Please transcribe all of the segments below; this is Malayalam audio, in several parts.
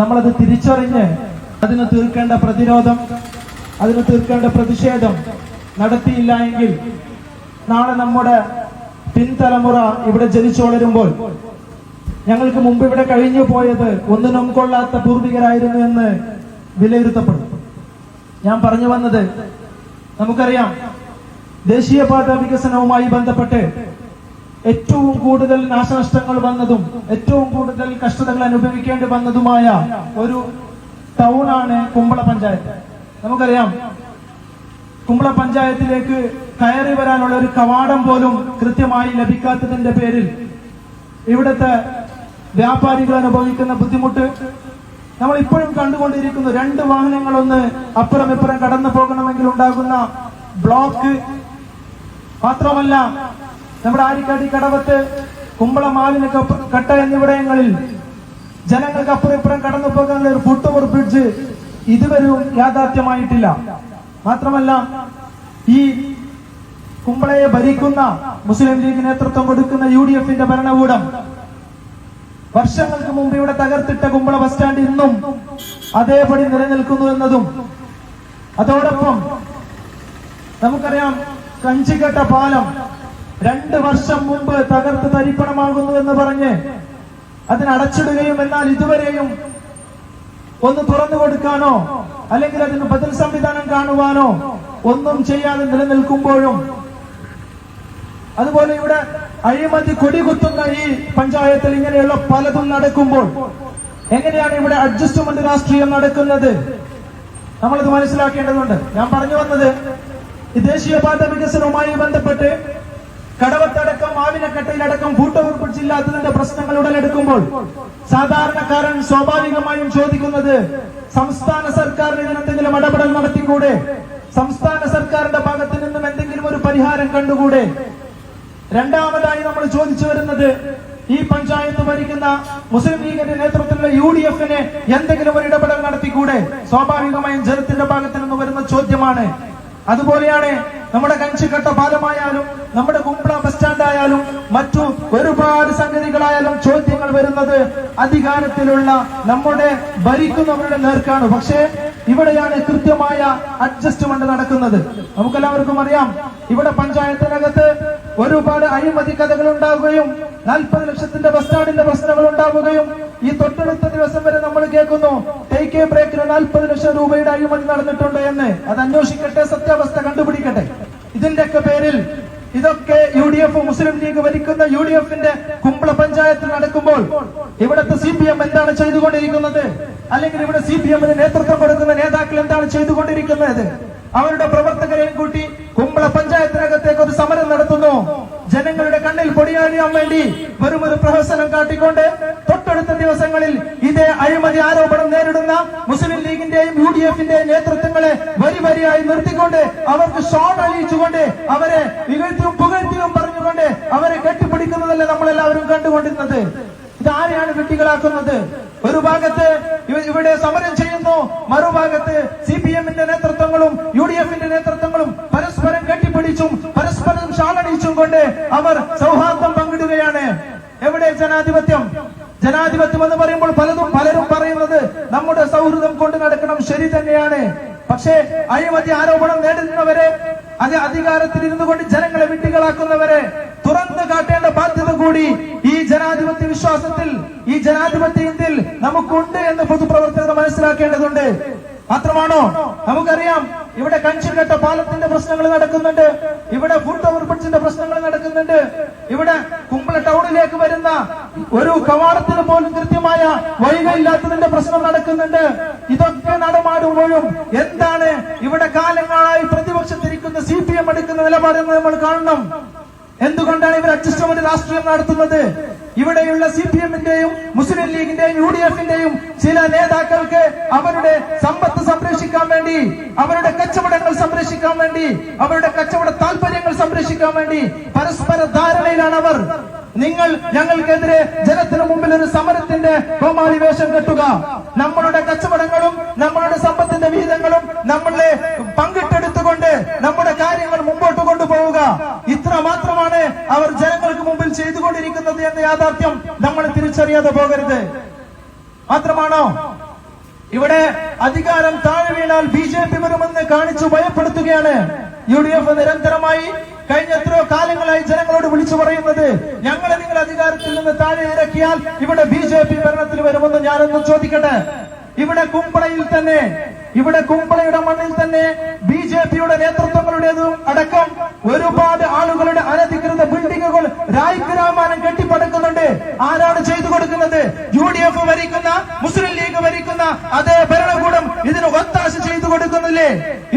നമ്മളത് തിരിച്ചറിഞ്ഞ് അതിന് തീർക്കേണ്ട പ്രതിരോധം അതിന് തീർക്കേണ്ട പ്രതിഷേധം നടത്തിയില്ല എങ്കിൽ നാളെ നമ്മുടെ പിൻതലമുറ ഇവിടെ ജനിച്ചു വളരുമ്പോൾ ഞങ്ങൾക്ക് മുമ്പ് ഇവിടെ കഴിഞ്ഞു പോയത് ഒന്നിനും കൊള്ളാത്ത പൂർവികരായിരുന്നു എന്ന് വിലയിരുത്തപ്പെടും. ഞാൻ പറഞ്ഞു വന്നത് നമുക്കറിയാം ദേശീയപാത വികസനവുമായി ബന്ധപ്പെട്ട് ഏറ്റവും കൂടുതൽ നാശനഷ്ടങ്ങൾ വന്നതും ഏറ്റവും കൂടുതൽ കഷ്ടതകൾ അനുഭവിക്കേണ്ടി വന്നതുമായ ഒരു ടൗൺ ആണ് കുമ്പള പഞ്ചായത്ത്. നമുക്കറിയാം കുമ്പള പഞ്ചായത്തിലേക്ക് കയറി വരാനുള്ള ഒരു കവാടം പോലും കൃത്യമായി ലഭിക്കാത്തതിന്റെ പേരിൽ ഇവിടുത്തെ വ്യാപാരികൾ അനുഭവിക്കുന്ന ബുദ്ധിമുട്ട് നമ്മൾ ഇപ്പോഴും കണ്ടുകൊണ്ടിരിക്കുന്നു. രണ്ട് വാഹനങ്ങളൊന്ന് അപ്പുറം ഇപ്പുറം കടന്നു പോകണമെങ്കിൽ ഉണ്ടാകുന്ന ബ്ലോക്ക് മാത്രമല്ല നമ്മുടെ ആരിക്കാടി കടവത്ത് കുമ്പള മാലിന് കട്ട എന്നിവിടങ്ങളിൽ ജനങ്ങൾക്ക് അപ്പുറം ഇപ്പുറം കടന്നു പോകാനുള്ള ഒരു ഫുട് ഓവർ ബ്രിഡ്ജ് ഇതുവരെയും യാഥാർത്ഥ്യമായിട്ടില്ല. മാത്രമല്ല ഈ കുമ്പളയെ ഭരിക്കുന്ന മുസ്ലിം ലീഗ് നേതൃത്വം കൊടുക്കുന്ന യു ഡി എഫിന്റെ ഭരണകൂടം വർഷങ്ങൾക്ക് മുമ്പ് ഇവിടെ തകർത്തിട്ട കുമ്പള ബസ് സ്റ്റാൻഡ് ഇന്നും അതേപടി നിലനിൽക്കുന്നു എന്നതും അതോടൊപ്പം നമുക്കറിയാം കഞ്ചിക്കട്ട പാലം രണ്ട് വർഷം മുമ്പ് തകർത്ത് തരിപ്പണമാകുന്നു എന്ന് പറഞ്ഞ് അതിനടച്ചിടുകയും എന്നാൽ ഇതുവരെയും ഒന്ന് തുറന്നു കൊടുക്കാനോ അല്ലെങ്കിൽ അതിന് ബദൽ സംവിധാനം കാണുവാനോ ഒന്നും ചെയ്യാതെ നിലനിൽക്കുമ്പോഴും അതുപോലെ ഇവിടെ അഴിമതി കൊടികുത്തുന്ന ഈ പഞ്ചായത്തിൽ ഇങ്ങനെയുള്ള പലതും നടക്കുമ്പോൾ എങ്ങനെയാണ് ഇവിടെ അഡ്ജസ്റ്റ്മെന്റ് രാഷ്ട്രീയം നടക്കുന്നത്? നമ്മളത് മനസ്സിലാക്കേണ്ടതുണ്ട്. ഞാൻ പറഞ്ഞു വന്നത് ഈ ദേശീയപാത വികസനവുമായി ബന്ധപ്പെട്ട് കടവത്തടക്കം മാവിനക്കട്ടയിലടക്കം ഭൂട്ടവുറപ്പിച്ചില്ലാത്തതിന്റെ പ്രശ്നങ്ങൾ ഉടലെടുക്കുമ്പോൾ സാധാരണക്കാരൻ സ്വാഭാവികമായും ചോദിക്കുന്നത് സംസ്ഥാന സർക്കാരിന് ഇതിനെന്തെങ്കിലും ഇടപെടൽ നടത്തിക്കൂടെ? സംസ്ഥാന സർക്കാരിന്റെ ഭാഗത്ത് നിന്നും എന്തെങ്കിലും ഒരു പരിഹാരം കണ്ടുകൂടെ? രണ്ടാമതായി നമ്മൾ ചോദിച്ചു വരുന്നത് ഈ പഞ്ചായത്ത് ഭരിക്കുന്ന മുസ്ലിം ലീഗിന്റെ നേതൃത്വത്തിലുള്ള യു ഡി എഫിന് എന്തെങ്കിലും ഒരു ഇടപെടൽ നടത്തിക്കൂടെ? സ്വാഭാവികമായും ജനത്തിന്റെ ഭാഗത്ത് നിന്ന് വരുന്ന ചോദ്യമാണ്. അതുപോലെയാണ് നമ്മുടെ കഞ്ചിക്കട്ട പാലമായാലും നമ്മുടെ കുമ്പള ബസ് സ്റ്റാൻഡ് ആയാലും മറ്റു ഒരുപാട് സംഗതികളായാലും ചോദ്യങ്ങൾ വരുന്നത് അധികാരത്തിലുള്ള നമ്മുടെ ഭരിക്കുന്നവരുടെ നേർക്കാണ്. പക്ഷേ ഇവിടെയാണ് കൃത്യമായ അഡ്ജസ്റ്റ്മെന്റ് നടക്കുന്നത്. നമുക്കെല്ലാവർക്കും അറിയാം ഇവിടെ പഞ്ചായത്തിനകത്ത് ഒരുപാട് അഴിമതി കഥകൾ ഉണ്ടാവുകയും നാൽപ്പത് ലക്ഷത്തിന്റെ ബസ് സ്റ്റാൻഡിന്റെ പ്രശ്നങ്ങൾ ഉണ്ടാവുകയും ഈ തൊട്ടടുത്ത ദിവസം വരെ നമ്മൾ കേൾക്കുന്നു ടേക്ക് ബ്രേക്കിന് നാൽപ്പത് ലക്ഷം രൂപയുടെ അഴിമതി നടന്നിട്ടുണ്ട് എന്ന്. അത് അന്വേഷിക്കട്ടെ സത്യാവസ്ഥ കണ്ടുപിടിക്കട്ടെ. ഇതിന്റെയൊക്കെ പേരിൽ ഇതൊക്കെ U D F Muslim League ഭരിക്കുന്ന യു ഡി എഫിന്റെ കുമ്പള പഞ്ചായത്ത് നടക്കുമ്പോൾ ഇവിടുത്തെ സി പി എം എന്താണ് ചെയ്തുകൊണ്ടിരിക്കുന്നത്? അല്ലെങ്കിൽ ഇവിടെ സി പി എമ്മിന് നേതൃത്വം കൊടുക്കുന്ന നേതാക്കൾ എന്താണ് ചെയ്തുകൊണ്ടിരിക്കുന്നത്? അവരുടെ പ്രവർത്തകരെയും കൂട്ടി കുമ്പള നടത്തുന്നു ജനങ്ങളുടെ കണ്ണിൽ പൊടിയാടിയാൻ വേണ്ടി വെറും ഒരു പ്രഹസനം കാട്ടിക്കൊണ്ട് തൊട്ടടുത്ത ദിവസങ്ങളിൽ ഇതേ അഴിമതി ആരോപണം നേരിടുന്ന മുസ്ലിം ലീഗിന്റെയും യു ഡി എഫിന്റെയും നേതൃത്വങ്ങളെ വരി വരിയായി നിർത്തിക്കൊണ്ട് അവർക്ക് ഷോട്ട് അണിയിച്ചുകൊണ്ട് അവരെ ഇകഴ്ത്തിയും പുകഴ്ത്തിയും പറഞ്ഞുകൊണ്ട് അവരെ കെട്ടിപ്പിടിക്കുന്നതല്ലേ നമ്മളെല്ലാവരും കണ്ടുകൊണ്ടിരുന്നത്? ഇതാരെയാണ് വെട്ടികളാക്കുന്നത് ഒരു ഭാഗത്ത് ഇവിടെ സമരം ചെയ്യുന്നു മറുഭാഗത്ത് സി പി എമ്മിന്റെ നേതൃത്വങ്ങളും യു ഡി എഫിന്റെ നേതൃത്വങ്ങളും പരസ്പരം കെട്ടിപ്പിടിച്ചും പരസ്പരം ഷാളടിച്ചും കൊണ്ട് അവർ സൗഹാർദ്ദം പങ്കിടുകയാണ് എവിടെ ജനാധിപത്യം ജനാധിപത്യം എന്ന് പറയുമ്പോൾ പലതും പലരും പറയുന്നത് നമ്മുടെ സൗഹൃദം കൊണ്ട് നടക്കണം ശരി തന്നെയാണ് പക്ഷേ അഴിമതി ആരോപണം നേടുന്നവരെ അത് അധികാരത്തിൽ ഇരുന്നു കൊണ്ട് ജനങ്ങളെ വിട്ടികളാക്കുന്നവരെ തുറന്നു കാട്ടേണ്ട ബാധ്യത കൂടി ഈ ജനാധിപത്യ വിശ്വാസത്തിൽ ഈ ജനാധിപത്യ ഇന്ത്യയിൽ നമുക്കുണ്ട് എന്ന് പൊതുപ്രവർത്തകർ മനസ്സിലാക്കേണ്ടതുണ്ട്. മാത്രമാണോ? നമുക്കറിയാം ഇവിടെ കഞ്ചിൽഘട്ട പാലത്തിന്റെ പ്രശ്നങ്ങൾ നടക്കുന്നുണ്ട്. ഇവിടെ ഫുഡ് ഓവർബ്രിഡ്ജിന്റെ പ്രശ്നങ്ങൾ നടക്കുന്നുണ്ട്. ഇവിടെ കുമ്പള ടൗണിലേക്ക് വരുന്ന ഒരു കവാടത്തിന് പോലും കൃത്യമായ വഴികളില്ലാത്തതിന്റെ പ്രശ്നം നടക്കുന്നുണ്ട്. ഇതൊക്കെ നടമാടുമ്പോഴും എന്താണ് ഇവിടെ കാലങ്ങളായി പ്രതിപക്ഷത്തിരിക്കുന്ന സി പി എം എടുക്കുന്ന നിലപാടെന്ന് നമ്മൾ കാണണം. എന്തുകൊണ്ടാണ് ഇവർ അഡ്ജസ്റ്റ്മെന്റ് രാഷ്ട്രീയം നടത്തുന്നത്? ഇവിടെയുള്ള സി പി എമ്മിന്റെയും മുസ്ലിം ലീഗിന്റെയും യു ഡി എഫിന്റെയും ചില നേതാക്കൾക്ക് അവരുടെ സമ്പത്ത് സംരക്ഷിക്കാൻ വേണ്ടി അവരുടെ കച്ചവടങ്ങൾ സംരക്ഷിക്കാൻ വേണ്ടി അവരുടെ കച്ചവട താല്പര്യങ്ങൾ സംരക്ഷിക്കാൻ വേണ്ടി പരസ്പര ധാരണയിലാണ് അവർ. നിങ്ങൾ ഞങ്ങൾക്കെതിരെ ജനത്തിന് മുമ്പിൽ ഒരു സമരത്തിന്റെ കോമാളി വേഷം കെട്ടുക. നമ്മളുടെ കച്ചവടങ്ങളും നമ്മളുടെ സമ്പത്തിന്റെ വിഹിതങ്ങളും നമ്മളെ പങ്കിട്ടെടുത്തുകൊണ്ട് നമ്മുടെ കാര്യങ്ങൾ മുമ്പോട്ട് കൊണ്ടുപോവുക. ഇത്ര മാത്രമാണ് അവർ ജനങ്ങൾക്ക് മുമ്പിൽ ചെയ്തുകൊണ്ടിരിക്കുന്നത് എന്ന യാഥാർത്ഥ്യം നമ്മൾ തിരിച്ചറിയാതെ പോകരുത്. മാത്രമാണോ? ഇവിടെ അധികാരം താഴെ വീണാൽ ബി ജെ പി വരുമെന്ന് കാണിച്ചു ഭയപ്പെടുത്തുകയാണ് യു ഡി എഫ് നിരന്തരമായി കഴിഞ്ഞ എത്രയോ കാലങ്ങളായി ജനങ്ങളോട് വിളിച്ചു പറയുന്നത്. ഞങ്ങളെ നിങ്ങൾ അധികാരത്തിൽ നിന്ന് താഴെ ഇറക്കിയാൽ ഇവിടെ ബി ജെ പി ഭരണത്തിൽ വരുമെന്ന് ഞാനൊന്ന് ചോദിക്കട്ടെ. ഇവിടെ കുമ്പളയിൽ തന്നെ ഇവിടെ കുമ്പളയുടെ മണ്ണിൽ തന്നെ ബി ജെ പിയുടെ നേതൃത്വങ്ങളുടേതും അടക്കം ഒരുപാട് ആളുകളുടെ അനധികൃത ബിൽഡിങ്ങുകൾ രായ്ഗ്രാമാനം കെട്ടിപ്പടുക്കുന്നുണ്ട്. ആരാണ് ചെയ്തു കൊടുക്കുന്നത്? യു ഡി എഫ് ഭരിക്കുന്ന മുസ്ലിം ലീഗ് ഭരിക്കുന്ന അതേ ഭരണകൂടം ഇതിന് ഒത്താശ ചെയ്തു കൊടുക്കുന്നില്ലേ?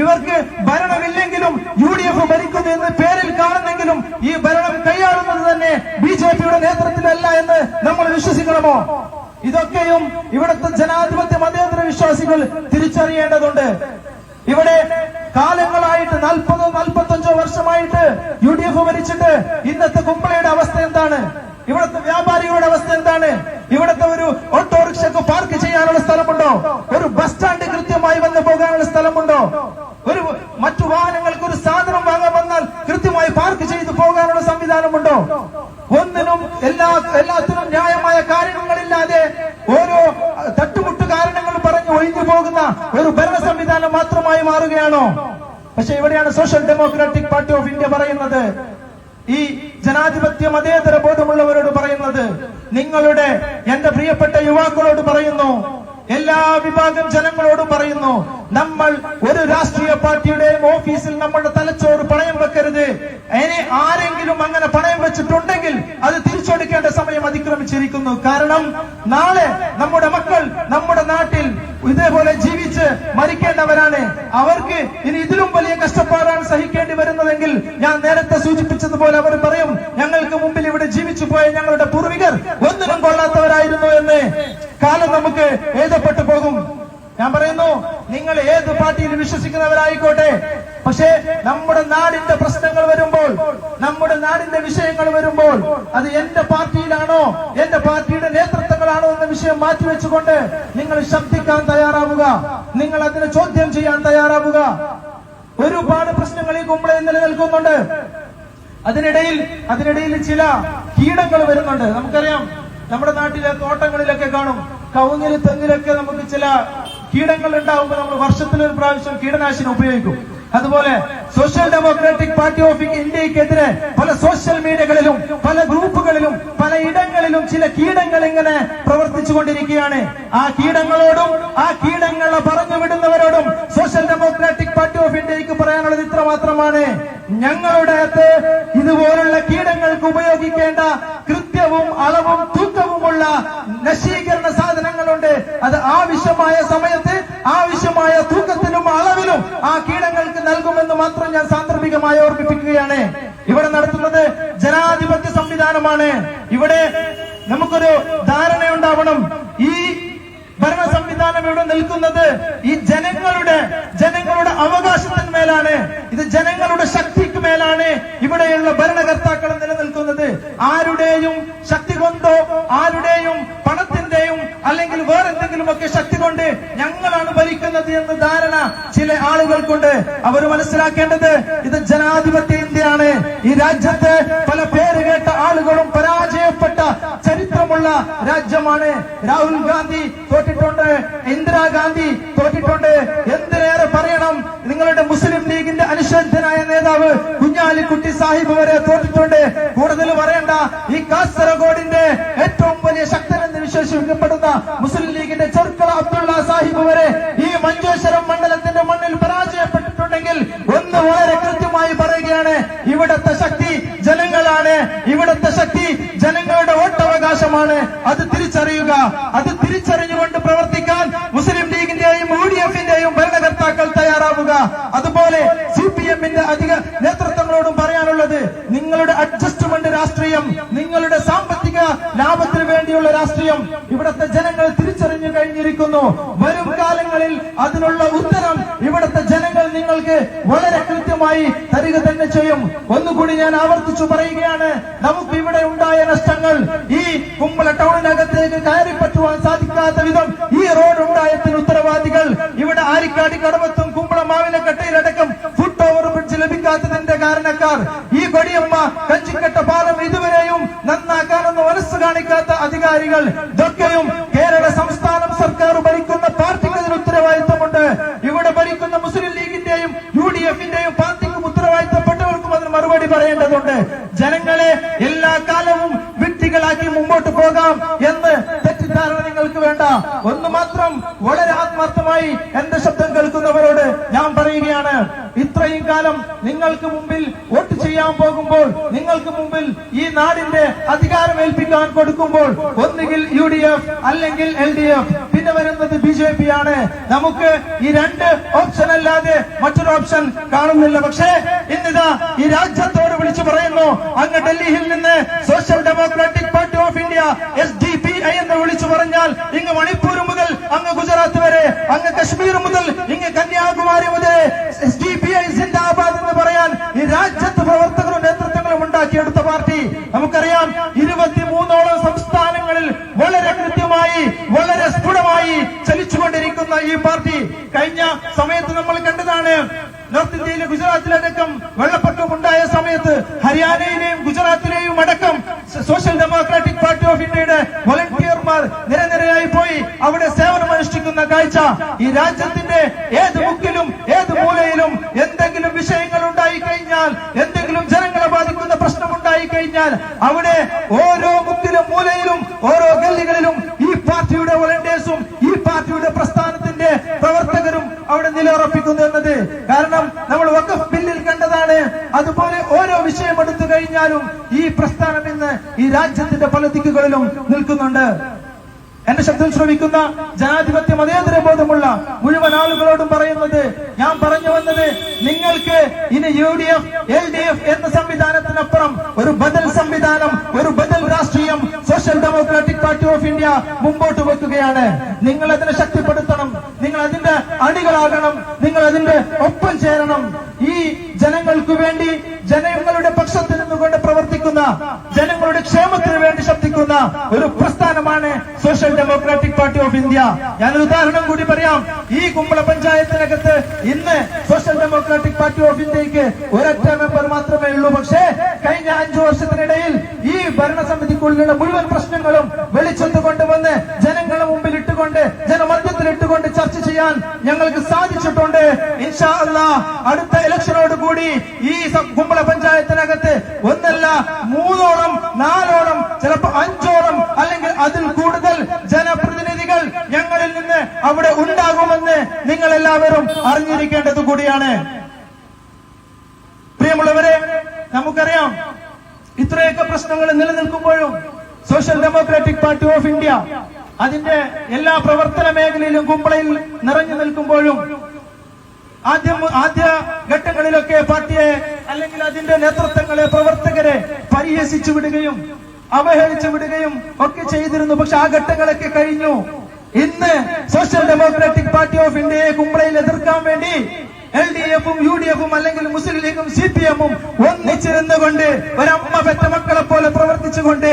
ഇവർക്ക് ഭരണമില്ലെങ്കിലും യു ഡി എഫ് ഭരിക്കുന്നു എന്ന് പേരിൽ കാണുന്നെങ്കിലും ഈ ഭരണം കൈയാളുന്നത് തന്നെ ബി ജെ പിയുടെ നേതൃത്വത്തിലല്ല എന്ന് നമ്മൾ വിശ്വസിക്കണമോ? ഇതൊക്കെയും ഇവിടുത്തെ ജനാധിപത്യ മതേതര വിശ്വാസികൾ തിരിച്ചറിയേണ്ടതുണ്ട്. ഇവിടെ കാലങ്ങളായിട്ട് നാൽപ്പതോ നാൽപ്പത്തഞ്ചോ വർഷമായിട്ട് യു ഡി എഫ് ഭരിച്ചിട്ട് ഇന്നത്തെ കുമ്പളയുടെ അവസ്ഥ എന്താണ്? ഇവിടുത്തെ വ്യാപാരികളുടെ അവസ്ഥ എന്താണ്? ഇവിടുത്തെ ഒരു ഓട്ടോറിക്ഷക്ക് പാർക്ക് ചെയ്യാനുള്ള സ്ഥലമുണ്ടോ? ഒരു ബസ് സ്റ്റാൻഡ് കൃത്യമായി വന്ന് പോകാനുള്ള സ്ഥലമുണ്ടോ ഒരു മറ്റു വാഹനങ്ങൾക്ക് ഒരു സാധനം വാങ്ങാൻ വന്നാൽ കൃത്യമായി പാർക്ക് ചെയ്ത് പോകാനുള്ള സംവിധാനമുണ്ടോ ഒന്നിനും എല്ലാ എല്ലാത്തിനും ന്യായമായ കാരണങ്ങളില്ലാതെ ഓരോ തട്ടുമുട്ട് കാരണങ്ങൾ പറഞ്ഞ് ഒഴിഞ്ഞു പോകുന്ന ഒരു ഭരണ സംവിധാനം മാത്രമായി മാറുകയാണോ? പക്ഷെ ഇവിടെയാണ് social democratic party of India പറയുന്നത്. ഈ ജനാധിപത്യ മതേതര ബോധമുള്ളവരോട് പറയുന്നത്. നിങ്ങളുടെ എന്റെ പ്രിയപ്പെട്ട യുവാക്കളോട് പറയുന്നു. എല്ലാ വിഭാഗം ജനങ്ങളോടും പറയുന്നു. നമ്മൾ ഒരു രാഷ്ട്രീയ പാർട്ടിയുടെയും ഓഫീസിൽ നമ്മുടെ തലച്ചോറ് പണയം വെക്കരുത്. ഇനി ആരെങ്കിലും അങ്ങനെ പണയം വെച്ചിട്ടുണ്ടെങ്കിൽ അത് തിരിച്ചെടുക്കേണ്ട സമയം അതിക്രമിച്ചിരിക്കുന്നു. കാരണം നാളെ നമ്മുടെ മക്കൾ നമ്മുടെ നാട്ടിൽ ഇതേപോലെ ജീവിച്ച് മരിക്കേണ്ടവരാണ്. അവർക്ക് ഇനി ഇതിലും വലിയ കഷ്ടപ്പാടാണ് സഹിക്കേണ്ടി വരുന്നതെങ്കിൽ ഞാൻ നേരത്തെ സൂചിപ്പിച്ചതുപോലെ അവർ പറയും ഞങ്ങൾക്ക് മുമ്പിൽ ഇവിടെ ജീവിച്ചു പോയ ഞങ്ങളുടെ പൂർവികർ ഒന്നിനും കൊള്ളാത്തവരായിരുന്നു എന്ന്. കാലം നമുക്ക് എഴുതപ്പെട്ടു പോകും. ഏത് പാർട്ടിയിൽ വിശ്വസിക്കുന്നവരായിക്കോട്ടെ. പക്ഷേ നമ്മുടെ നാടിന്റെ പ്രശ്നങ്ങൾ വരുമ്പോൾ നമ്മുടെ നാടിന്റെ വിഷയങ്ങൾ വരുമ്പോൾ അത് എന്റെ പാർട്ടിയിലാണോ എന്റെ പാർട്ടിയുടെ നേതൃത്വങ്ങളാണോ എന്ന വിഷയം മാറ്റിവെച്ചുകൊണ്ട് നിങ്ങൾ ശബ്ദിക്കാൻ തയ്യാറാവുക. നിങ്ങൾ അതിനെ ചോദ്യം ചെയ്യാൻ തയ്യാറാവുക. ഒരുപാട് പ്രശ്നങ്ങൾ ഈ കുമ്പളയിൽ നിലനിൽക്കുന്നുണ്ട്. അതിനിടയിൽ അതിനിടയിൽ ചില കീടങ്ങൾ വരുന്നുണ്ട്. നമുക്കറിയാം നമ്മുടെ നാട്ടിലെ തോട്ടങ്ങളിലൊക്കെ കാണും. കവുങ്ങിൽ തെങ്ങിലൊക്കെ നമുക്ക് ചില കീടങ്ങൾ ഉണ്ടാവുമ്പോൾ നമ്മൾ വർഷത്തിൽ ഒരു പ്രാവശ്യം കീടനാശിനി ഉപയോഗിക്കും. അതുപോലെ സോഷ്യൽ ഡെമോക്രാറ്റിക് പാർട്ടി ഓഫ് ഇന്ത്യക്കെതിരെ പല സോഷ്യൽ മീഡിയകളിലും പല ഗ്രൂപ്പുകളിലും പല ഇടങ്ങളിലും ചില കീടങ്ങൾ ഇങ്ങനെ പ്രവർത്തിച്ചു കൊണ്ടിരിക്കുകയാണ് ആ കീടങ്ങളോടും ആ കീടങ്ങളെ പറഞ്ഞു വിടുന്നവരോടും സോഷ്യൽ ഡെമോക്രാറ്റിക് പാർട്ടി ഓഫ് ഇന്ത്യയ്ക്ക് പറയാനുള്ളത് ഇത്ര മാത്രമാണ് ഞങ്ങളുടെ അകത്ത് ഇതുപോലുള്ള കീടങ്ങൾക്ക് ഉപയോഗിക്കേണ്ട കൃത്യവും അളവും തൂക്കവുമുള്ള നശീകരണ സാധനങ്ങളുണ്ട്. അത് ആവശ്യമായ സമയത്ത് ആവശ്യമായ തൂക്കത്തിലും അളവിലും ആ കീടങ്ങൾക്ക് നൽകുമെന്ന് മാത്രം ഞാൻ സാന്ദർഭികമായി ഓർമ്മിപ്പിക്കുകയാണ്. ഇവിടെ നടത്തുന്നത് ജനാധിപത്യ സംവിധാനമാണ്. ഇവിടെ നമുക്കൊരു ധാരണയുണ്ടാവണം. ഈ ഭരണ സംവിധാനം ഇവിടെ നിൽക്കുന്നത് ഈ ജനങ്ങളുടെ ജനങ്ങളുടെ അവകാശത്തിന് മേലാണ്. ഇത് ജനങ്ങളുടെ ശക്തിക്ക് മേലാണ് ഇവിടെയുള്ള ഭരണകർത്താക്കൾ നിലനിൽക്കുന്നത്. ആരുടെയും ശക്തി കൊണ്ടോ ആരുടെയും പണത്തിന്റെയും അല്ലെങ്കിൽ വേറെന്തെങ്കിലും ഒക്കെ ശക്തി കൊണ്ട് ഞങ്ങളാണ് എന്ന് ധാരണ ചില ആളുകൾക്കുണ്ട് അവർ മനസ്സിലാക്കേണ്ടത് ഇത് ജനാധിപത്യ ഇന്ത്യയാണ്. ഈ രാജ്യത്ത് പല പേര് കേട്ട ആളുകളും പരാജയപ്പെട്ട ചരിത്രമുള്ള രാജ്യമാണ്. രാഹുൽ ഗാന്ധി തോറ്റിട്ടുണ്ട് ഇന്ദിരാഗാന്ധി തോറ്റിട്ടുണ്ട്. എന്തിനേറെ പറയണം? നിങ്ങളുടെ മുസ്ലിം ലീഗിന്റെ അനുശോചനായ നേതാവ് കുഞ്ഞാലിക്കുട്ടി സാഹിബ് വരെ തോറ്റിട്ടുണ്ട്. കൂടുതൽ പറയണ്ട ഈ കാസർഗോഡിന്റെ ഏറ്റവും വലിയ ശക്തനെന്ന് വിശേഷിപ്പിക്കപ്പെടുന്ന മുസ്ലിം ലീഗിന്റെ ചെറുക്കള അബ്ദുള്ള സാഹിബ് വരെ ഈ മഞ്ചേശ്വരം മണ്ഡലത്തിന്റെ മണ്ണിൽ പരാജയപ്പെട്ടിട്ടുണ്ടെങ്കിൽ ഒന്ന് വളരെ കൃത്യമായി പറയുകയാണ് ഇവിടത്തെ ശക്തി ജനങ്ങളാണ് ഇവിടത്തെ ശക്തി ജനങ്ങളുടെ വോട്ടവകാശമാണ് അത് അത് തിരിച്ചറിഞ്ഞുകൊണ്ട് പ്രവർത്തിക്കാൻ മുസ്ലിം ലീഗിന്റെയും യു ഡി എഫിന്റെയും ഭരണകർത്താക്കൾ തയ്യാറാവുക. അതുപോലെ സി പി എമ്മിന്റെ അധിക നേതൃത്വങ്ങളോടും പറയാനുള്ളത് നിങ്ങളുടെ അഡ്ജസ്റ്റ്മെന്റ് രാഷ്ട്രീയം നിങ്ങളുടെ സാമ്പത്തിക ലാഭത്തിന് വേണ്ടിയുള്ള രാഷ്ട്രീയം ഇവിടുത്തെ ജനങ്ങൾ തിരിച്ചറിഞ്ഞു കഴിഞ്ഞിരിക്കുന്നു. കാലങ്ങളിൽ അതിനുള്ള ഉത്തരം ഇവിടുത്തെ ജനങ്ങൾ നിങ്ങൾക്ക് വളരെ കൃത്യമായി തരിക തന്നെ ചെയ്യും. ഒന്നുകൂടി ഞാൻ ആവർത്തിച്ചു പറയുകയാണ്. നമുക്ക് ഇവിടെ ഉണ്ടായ നഷ്ടങ്ങൾ ഈ കുമ്പള ടൗണിനകത്തേക്ക് കയറി പറ്റുവാൻ സാധിക്കാത്ത വിധം ഈ റോഡ് ഉണ്ടായത്തിന് ഉത്തരവാദികൾ ഇവിടെ ആരിക്കാടി കടവത്തും കുമ്പള മാവിലക്കട്ടയിലടക്കം ഫുട് ഓവർ ബ്രിഡ്ജ് ലഭിക്കാത്തതിന്റെ കാരണക്കാർ. ഈ കൊടിയമ്മ കഞ്ചിക്കട്ട പാലം ഇതുവരെയും നന്നാക്കാനെന്ന് മനസ്സ് കാണിക്കാത്ത അധികാരികൾ ഇതൊക്കെയും കേരള സംസ്ഥാനം സർക്കാർ ഭരിക്കുന്ന പാർട്ടിക്ക് പോകാം എന്ന് തെറ്റിദ്ധാരണ നിങ്ങൾക്ക് വേണ്ട. ഒന്ന് മാത്രം വളരെ ആത്മാർത്ഥമായി എന്റെ ശബ്ദം കേൾക്കുന്നവരോട് ഞാൻ പറയുകയാണ്. ഇത്രയും കാലം നിങ്ങൾക്ക് മുമ്പിൽ വോട്ട് ചെയ്യാൻ പോകുമ്പോൾ നിങ്ങൾക്ക് മുമ്പിൽ ഈ നാടിന്റെ അധികാരം ഏൽപ്പിക്കാൻ കൊടുക്കുമ്പോൾ ഒന്നുകിൽ യു ഡി എഫ് അല്ലെങ്കിൽ എൽ ഡി എഫ് പിന്നെ വരുന്നത് ബി ജെ പി ആണ്. നമുക്ക് ഈ രണ്ട് ഓപ്ഷൻ അല്ലാതെ മറ്റൊരു ഓപ്ഷൻ കാണുന്നില്ല. പക്ഷേ ഇന്നിതാ ഈ രാജ്യത്തോട് വിളിച്ചു പറയുന്നു. അങ്ങ് ഡൽഹിയിൽ നിന്ന് social democratic of India S D P I എന്ന് വിളിച്ചു പറഞ്ഞാൽ ഇങ്ങ് മണിപ്പൂർ മുതൽ അങ്ങ് ഗുജറാത്ത് വരെ അങ്ങ് കശ്മീർ മുതൽ ഇങ്ങ് കന്യാകുമാരി മുതൽ എസ് ഡി പി ഐ സിന്ദാബാദ് എന്ന് പറയാൻ ഈ രാജ്യത്ത് പ്രവർത്തകരും നേതൃത്വങ്ങളും ഉണ്ടാക്കിയെടുത്ത പാർട്ടി. നമുക്കറിയാം ഇരുപത്തിമൂന്നോളം സംസ്ഥാനങ്ങളിൽ വളരെ കൃത്യമായി വളരെ സ്ഫുടമായി ചലിച്ചുകൊണ്ടിരിക്കുന്ന ഈ പാർട്ടി. കഴിഞ്ഞ സമയത്ത് നമ്മൾ കണ്ടതാണ് നോർത്ത് ഇന്ത്യയിലെ ഗുജറാത്തിലടക്കം വെള്ളപ്പൊക്കം ഉണ്ടായ സമയത്ത് ഹരിയാനയിലെയും ഗുജറാത്തിലെയും അടക്കം സോഷ്യൽ ഡെമോക്രാറ്റിക് പാർട്ടി ഓഫ് ഇന്ത്യയുടെ വോളണ്ടിയർമാർ നിരനിരയായി പോയി. അവിടെ സേവനം അനുഷ്ഠിക്കുന്ന കാഴ്ച ഈ രാജ്യത്തിന്റെ ഏത് മുക്കിലും ഏത് മൂലയിലും എന്തെങ്കിലും വിഷയങ്ങൾ ഉണ്ടായി കഴിഞ്ഞാൽ എന്തെങ്കിലും ജനങ്ങളെ ബാധിക്കുന്ന പ്രശ്നം ഉണ്ടായി കഴിഞ്ഞാൽ അവിടെ ഓരോ മുക്കിലും മൂലയിലും ഓരോ ഗല്ലികളിലും ഈ പാർട്ടിയുടെ വോളണ്ടിയേഴ്സും ഈ പാർട്ടിയുടെ പ്രസ്ഥാനത്തിന്റെ പ്രവർത്തകരും അവിടെ നിലയുറപ്പിക്കുന്നു എന്നത്. കാരണം നമ്മൾ വക്കഫ് ബില്ലിൽ കണ്ടതാണ്. അതുപോലെ ഓരോ വിഷയം എടുത്തു കഴിഞ്ഞാലും പ്രസ്ഥാനം ഇന്ന് ഈ രാജ്യത്തിന്റെ പല ദിക്കുകളിലും നിൽക്കുന്നുണ്ട്. എന്റെ ശബ്ദം ശ്രമിക്കുന്ന ജനാധിപത്യ മതേതര ബോധമുള്ള മുഴുവൻ ആളുകളോടും പറയുന്നത് ഞാൻ പറഞ്ഞു വന്നത് നിങ്ങൾക്ക് ഇനി U D F L D F എന്ന സംവിധാനത്തിനപ്പുറം ഒരു ബദൽ സംവിധാനം ഒരു ബദൽ രാഷ്ട്രീയം social democratic party of India മുമ്പോട്ട് വെക്കുകയാണ്. നിങ്ങൾ അതിനെ ശക്തിപ്പെടുത്തണം. നിങ്ങൾ അതിന്റെ അണികളാകണം നിങ്ങൾ അതിന്റെ ഒപ്പം ചേരണം ഈ ജനങ്ങൾക്ക് വേണ്ടി ജനങ്ങളുടെ പക്ഷത്ത് നിന്നുകൊണ്ട് പ്രവർത്തിക്കുന്ന ജനങ്ങളുടെ ക്ഷേമത്തിന് വേണ്ടി ശബ്ദിക്കുന്ന ഒരു പ്രസ്ഥാനമാണ് social democratic party of India. ഞാൻ ഒരു ഉദാഹരണം കൂടി പറയാം. ഈ കുമ്പള പഞ്ചായത്തിനകത്ത് ഇന്ന് സോഷ്യൽ ഡെമോക്രാറ്റിക് പാർട്ടി ഓഫ് ഇന്ത്യയ്ക്ക് ഒരൊറ്റ മെമ്പർ മാത്രമേ ഉള്ളൂ. പക്ഷേ കഴിഞ്ഞ അഞ്ചു വർഷത്തിനിടയിൽ ഈ ഭരണസമിതിക്കുള്ളിലുള്ള മുഴുവൻ പ്രശ്നങ്ങളും വെളിച്ചത്ത് കൊണ്ടുവന്ന് ജനങ്ങളുടെ മുമ്പിൽ ഇട്ടുകൊണ്ട് ജനമധ്യത്തിൽ ഇട്ടുകൊണ്ട് ചർച്ച ചെയ്യാൻ ഞങ്ങൾക്ക് സാധിച്ചിട്ടുണ്ട്. ഇൻഷാ അടുത്ത ഇലക്ഷനോട് കൂടി ഈ കുമ്പള പഞ്ചായത്തിനകത്ത് ഒന്നല്ല മൂന്നോളം നാലോളം ചിലപ്പോ അഞ്ചോളം അല്ലെങ്കിൽ അതിൽ കൂടുതൽ അവിടെ ഉണ്ടാകുമെന്ന് നിങ്ങൾ എല്ലാവരും അറിഞ്ഞിരിക്കേണ്ടത് കൂടിയാണ്. പ്രിയമുള്ളവരെ നമുക്കറിയാം ഇത്രയൊക്കെ പ്രശ്നങ്ങൾ നിലനിൽക്കുമ്പോഴും social democratic party of India അതിന്റെ എല്ലാ പ്രവർത്തന മേഖലയിലും കുമ്പളയിൽ നിറഞ്ഞു നിൽക്കുമ്പോഴും ആദ്യം ആദ്യ ഘട്ടങ്ങളിലൊക്കെ പാർട്ടിയെ അല്ലെങ്കിൽ അതിന്റെ നേതൃത്വങ്ങളെ പ്രവർത്തകരെ പരിഹസിച്ചു വിടുകയും അവഹേളിച്ചു വിടുകയും ഒക്കെ ചെയ്തിരുന്നു. പക്ഷെ ആ ഘട്ടങ്ങളൊക്കെ കഴിഞ്ഞു. ഇന്ന് സോഷ്യൽ ഡെമോക്രാറ്റിക് പാർട്ടി ഓഫ് ഇന്ത്യയെ കുമ്പളയിൽ എതിർക്കാൻ വേണ്ടി എൽ ഡി എഫും യു ഡി എഫും അല്ലെങ്കിൽ മുസ്ലിം ലീഗും സി പി എമ്മും ഒന്നിച്ചിരുന്നുകൊണ്ട് ഒരമ്മ പെറ്റ മക്കളെ പോലെ പ്രവർത്തിച്ചുകൊണ്ട്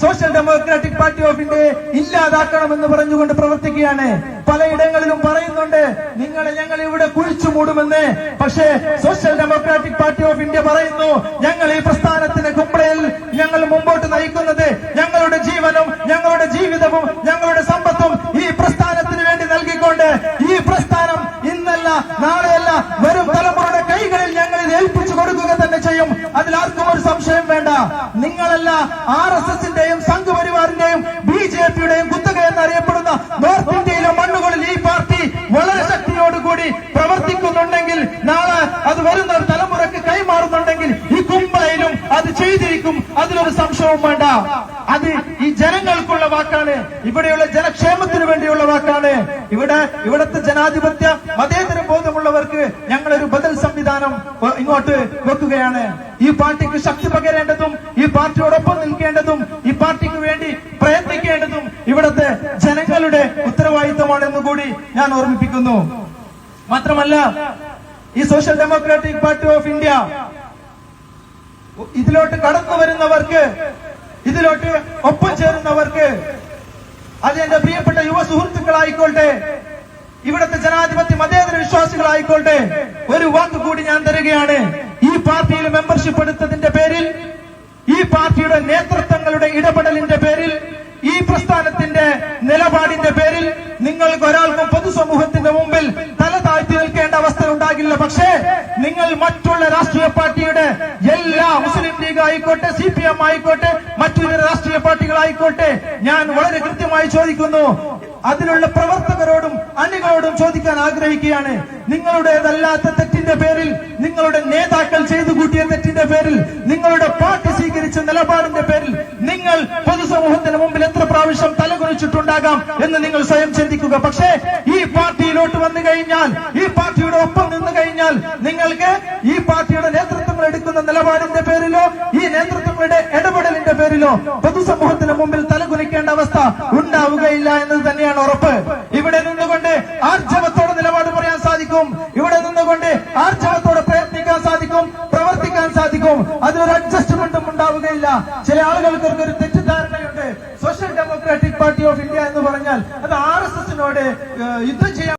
സോഷ്യൽ ഡെമോക്രാറ്റിക് പാർട്ടി ഓഫ് ഇന്ത്യയെ ഇല്ലാതാക്കണമെന്ന് പറഞ്ഞുകൊണ്ട് പ്രവർത്തിക്കുകയാണ്. പലയിടങ്ങളിലും പറയുന്നുണ്ട് നിങ്ങളെ ഞങ്ങൾ ഇവിടെ കുഴിച്ചു മൂടുമെന്ന്. പക്ഷേ social democratic party of India പറയുന്നു ഞങ്ങൾ ഈ പ്രസ്ഥാനത്തിന് കുമ്പളയിൽ ഞങ്ങൾ മുമ്പോട്ട് നയിക്കുന്നത് ഞങ്ങളുടെ ജീവനും ഞങ്ങളുടെ ജീവിതവും ഞങ്ങളുടെ സമ്പത്തും ഈ പ്രസ്ഥാനത്തിന് വേണ്ടി നൽകിക്കൊണ്ട് ഈ പ്രസ്ഥാനം ഇന്നല്ല നാളെയല്ല വരും തലമുറയുടെ കൈകളിൽ ഞങ്ങൾ ഇത് ഏൽപ്പിച്ചു കൊടുക്കുക തന്നെ ചെയ്യും അതിൽ ആർക്കും ഒരു സംശയം വേണ്ട നിങ്ങളല്ല ആർ എസ് എസിന്റെയും സംഘപരിവാറിന്റെയും ബി ജെ പിയുടെയും കുത്തക എന്നറിയപ്പെടുന്ന നോർത്ത് ഇന്ത്യയിലെ മണ്ണുകളിൽ ഈ പാർട്ടി വളരെ ശക്തിയോടുകൂടി പ്രവർത്തിക്കുന്നുണ്ടെങ്കിൽ നാളെ അത് വരുന്ന തലമുറയ്ക്ക് കൈമാറുന്നുണ്ടെങ്കിൽ ഈ കുമ്പളയിലും അത് ചെയ്തിരിക്കും. അതിലൊരു സംശയവും വേണ്ട. അത് ഈ ജനങ്ങൾക്കുള്ള വാക്കാണ്. ഇവിടെയുള്ള ജനക്ഷേമത്തിന് വേണ്ടിയുള്ള വാക്കാണ്. ഇവിടെ ഇവിടുത്തെ ജനാധിപത്യ മതേതര ബോധമുള്ളവർക്ക് ഞങ്ങളൊരു ബദൽ സംവിധാനം ഇങ്ങോട്ട് വെക്കുകയാണ്. ഈ പാർട്ടിക്ക് ശക്തി പകരേണ്ടതും ഈ പാർട്ടിയോടൊപ്പം നിൽക്കേണ്ടതും ഈ പാർട്ടിക്ക് വേണ്ടി പ്രയത്നിക്കേണ്ടതും ഇവിടുത്തെ ജനങ്ങളുടെ ഉത്തരവാദിത്തമാണെന്ന് കൂടി ഞാൻ ഓർമ്മിപ്പിക്കുന്നു. മാത്രമല്ല ഈ social democratic party of India ഇതിലോട്ട് കടന്നു വരുന്നവർക്ക് ഇതിലോട്ട് ഒപ്പം ചേരുന്നവർക്ക് അത് എന്റെ പ്രിയപ്പെട്ട യുവ സുഹൃത്തുക്കളായിക്കോട്ടെ ഇവിടുത്തെ ജനാധിപത്യ മതേതര വിശ്വാസികളായിക്കോട്ടെ ഒരു വാക്ക് കൂടി ഞാൻ തരികയാണ്. ഈ പാർട്ടിയിൽ മെമ്പർഷിപ്പ് എടുത്തതിന്റെ പേരിൽ ഈ പാർട്ടിയുടെ നേതൃത്വങ്ങളുടെ ഇടപെടലിന്റെ പേരിൽ ഈ പ്രസ്ഥാനത്തിന്റെ നിലപാടിന്റെ പേരിൽ നിങ്ങൾക്ക് ഒരാൾക്കും പൊതുസമൂഹത്തിന്റെ മുമ്പിൽ തല താഴ്ത്തി നിൽക്കേണ്ട അവസ്ഥ ഉണ്ടാകില്ല. പക്ഷേ നിങ്ങൾ മറ്റുള്ള രാഷ്ട്രീയ പാർട്ടിയുടെ എല്ലാ മുസ്ലിം ലീഗ് ആയിക്കോട്ടെ സി പി എം ആയിക്കോട്ടെ മറ്റു രാഷ്ട്രീയ പാർട്ടികളായിക്കോട്ടെ ഞാൻ വളരെ കൃത്യമായി ചോദിക്കുന്നു അതിലുള്ള പ്രവർത്തകരോടും അണികളോടും ചോദിക്കാൻ ആഗ്രഹിക്കുകയാണ്. നിങ്ങളുടേതല്ലാത്ത തെറ്റിന്റെ പേരിൽ നിങ്ങളുടെ നേതാക്കൾ ചെയ്തു കൂട്ടിയ തെറ്റിന്റെ പേരിൽ നിങ്ങളുടെ പാർട്ടി സ്വീകരിച്ച നിലപാടിന്റെ പേരിൽ നിങ്ങൾ പൊതുസമൂഹത്തിന് മുമ്പിൽ എത്ര പ്രാവശ്യം തലകുറിച്ചിട്ടുണ്ടാകാം എന്ന് നിങ്ങൾ സ്വയം ചിന്തിക്കുക. പക്ഷേ ഈ പാർട്ടിയിലോട്ട് വന്നു കഴിഞ്ഞാൽ ഈ പാർട്ടിയുടെ ഒപ്പം നിന്ന് കഴിഞ്ഞാൽ നിങ്ങൾക്ക് ഈ പാർട്ടിയുടെ നേതൃത്വങ്ങൾ എടുക്കുന്ന നിലപാടിന്റെ പേരിലോ ഈ നേതൃത്വങ്ങളുടെ ഇടപെടലിന്റെ പേരിലോ പൊതുസമൂഹത്തിന് മുമ്പിൽ തലകുലിക്കേണ്ട അവസ്ഥ ഉണ്ടാവുകയില്ല എന്നത് തന്നെയാണ് ഉറപ്പ്. ഇവിടെ നിന്നുകൊണ്ട് ആർജവത്തോടെ നിലപാട് പറയാൻ സാധിക്കും. ഇവിടെ നിന്നുകൊണ്ട് ആർജവത്തോടെ പ്രയത്നിക്കാൻ സാധിക്കും പ്രവർത്തിക്കാൻ സാധിക്കും. അതിനൊരു അഡ്ജസ്റ്റ്മെന്റും ഉണ്ടാവുകയില്ല. ചില ആളുകൾക്ക് ഒരു തെറ്റിദ്ധാരണയുണ്ട്. Social democratic party of India എന്ന് പറഞ്ഞാൽ അത് ആർ എസ് എസിനോട് യുദ്ധം ചെയ്യാൻ